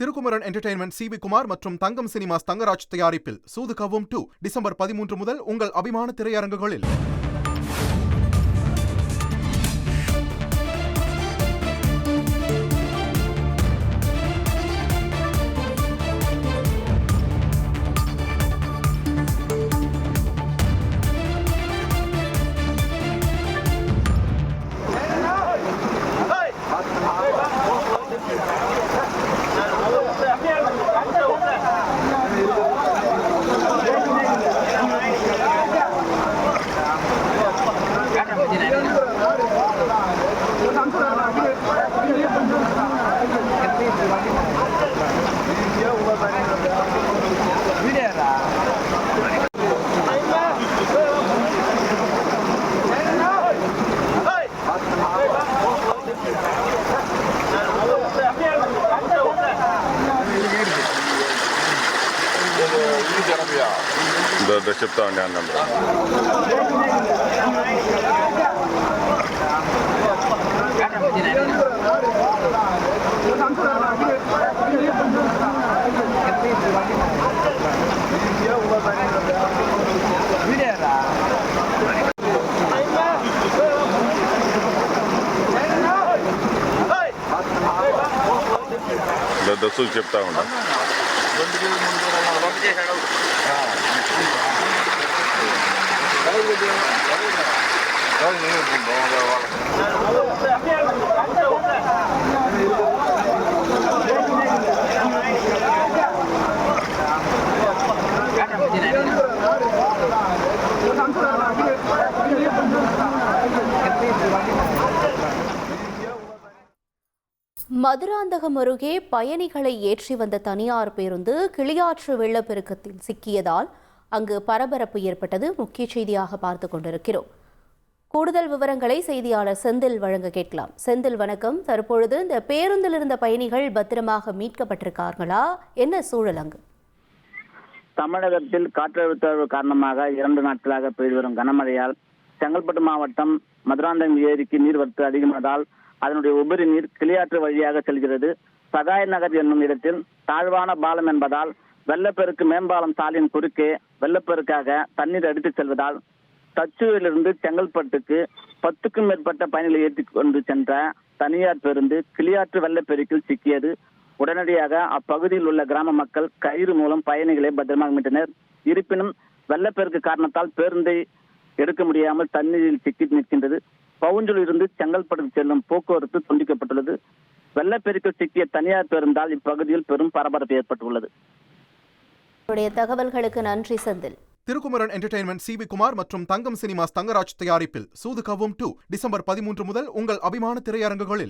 Thirukumaran entertainment C V Kumar மற்றும் Thangam cinemas Thangaraj தயாரிப்பில் சூது கவும் two December பதிமூன்று முதல் உங்கள் அபிமான திரையரங்குகளில். చెప్తా అండి ఆ నెంబర్ దశలు చెప్తా ఉన్నా ఉండే అన్నం ఇదో దశలు చెప్తా ఉండే மதுராந்தகம் அருகே பயணிகளை ஏற்றி வந்த தனியார் பேருந்து கிளியாற்று வெள்ளப்பெருக்கத்தில் சிக்கியதால் அங்கு பரபரப்பு ஏற்பட்டது. முக்கிய செய்தியாக பார்த்து கொண்டிருக்கிறோம். கூடுதல் விவரங்களை செய்தியாளர் செந்தில் வழங்க கேட்கலாம். செந்தில் வணக்கம். தற்பொழுது இந்த பேருந்தில் இருந்த பயணிகள் பத்திரமாக மீட்கப்பட்டிருக்கார்களா? என்ன சூழல் அங்கு? தமிழகத்தில் காற்றழுத்த காரணமாக இரண்டு நாட்களாக பெய்து வரும் கனமழையால் செங்கல்பட்டு மாவட்டம் மதுராந்தகம் ஏரிக்கு நீர்வரத்து அதிகமானதால் அதனுடைய உபரி நீர் கிளியாற்று வழியாக செல்கிறது. சகாய நகர் என்னும் இடத்தில் தாழ்வான பாலம் என்பதால் வெள்ளப்பெருக்கு மேம்பாலம் சாலையின் குறுக்கே வெள்ளப்பெருக்காக தண்ணீர் அடித்துச் செல்வதால் தச்சுவிலிருந்து செங்கல்பட்டுக்கு பத்துக்கும் மேற்பட்ட பயணிகளை ஏற்றி கொண்டு சென்ற தனியார் பேருந்து கிளியாற்று வெள்ளப்பெருக்கில் சிக்கியது. உடனடியாக அப்பகுதியில் உள்ள கிராம மக்கள் கயிறு மூலம் பயணிகளை பத்திரமாக மீட்டனர். இருப்பினும் வெள்ளப்பெருக்கு காரணத்தால் பேருந்தை எடுக்க முடியாமல் தண்ணீரில் சிக்கி நிற்கின்றது. பவுஞ்சூரில் இருந்து செங்கல்பட்டு செல்லும் போக்குவரத்து துண்டிக்கப்பட்டுள்ளது. வெள்ளப்பெருக்கில் சிக்கிய தனியார் பேருந்தால் இப்பகுதியில் பெரும் பரபரப்பு ஏற்பட்டுள்ளது. உடைய தகவல்களுக்கு நன்றி Senthil. Thirukumaran entertainment C V Kumar மற்றும் தங்கம் சினிமாஸ் தங்கராஜ் தயாரிப்பில். சூது கவும் டூ டிசம்பர் பதிமூன்று முதல் உங்கள் அபிமான திரையரங்குகளில்.